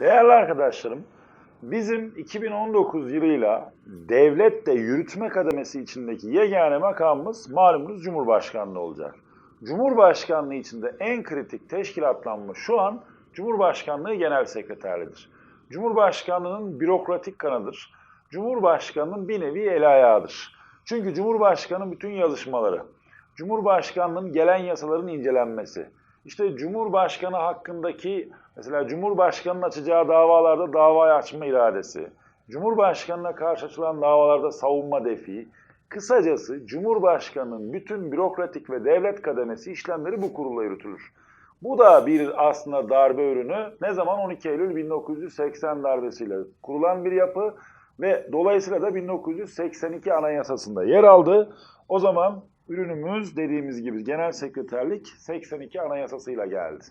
Değerli arkadaşlarım, bizim 2019 yılıyla devlette yürütme kademesi içindeki yegane makamımız malumunuz Cumhurbaşkanlığı olacak. Cumhurbaşkanlığı içinde en kritik teşkilatlanma şu an Cumhurbaşkanlığı Genel Sekreterliğidir. Cumhurbaşkanlığının bürokratik kanıdır. Cumhurbaşkanının bir nevi el ayağıdır. Çünkü Cumhurbaşkanı bütün yazışmaları, Cumhurbaşkanlığının gelen yasaların incelenmesi, işte Cumhurbaşkanı hakkındaki mesela Cumhurbaşkanının açacağı davalarda davayı açma iradesi, Cumhurbaşkanına karşı açılan davalarda savunma defi, kısacası Cumhurbaşkanının bütün bürokratik ve devlet kademesi işlemleri bu kurulla yürütülür. Bu da bir aslında darbe ürünü. Ne zaman? 12 Eylül 1980 darbesiyle kurulan bir yapı ve dolayısıyla da 1982 Anayasası'nda yer aldı. O zaman ürünümüz dediğimiz gibi genel sekreterlik 82 Anayasası'yla geldi.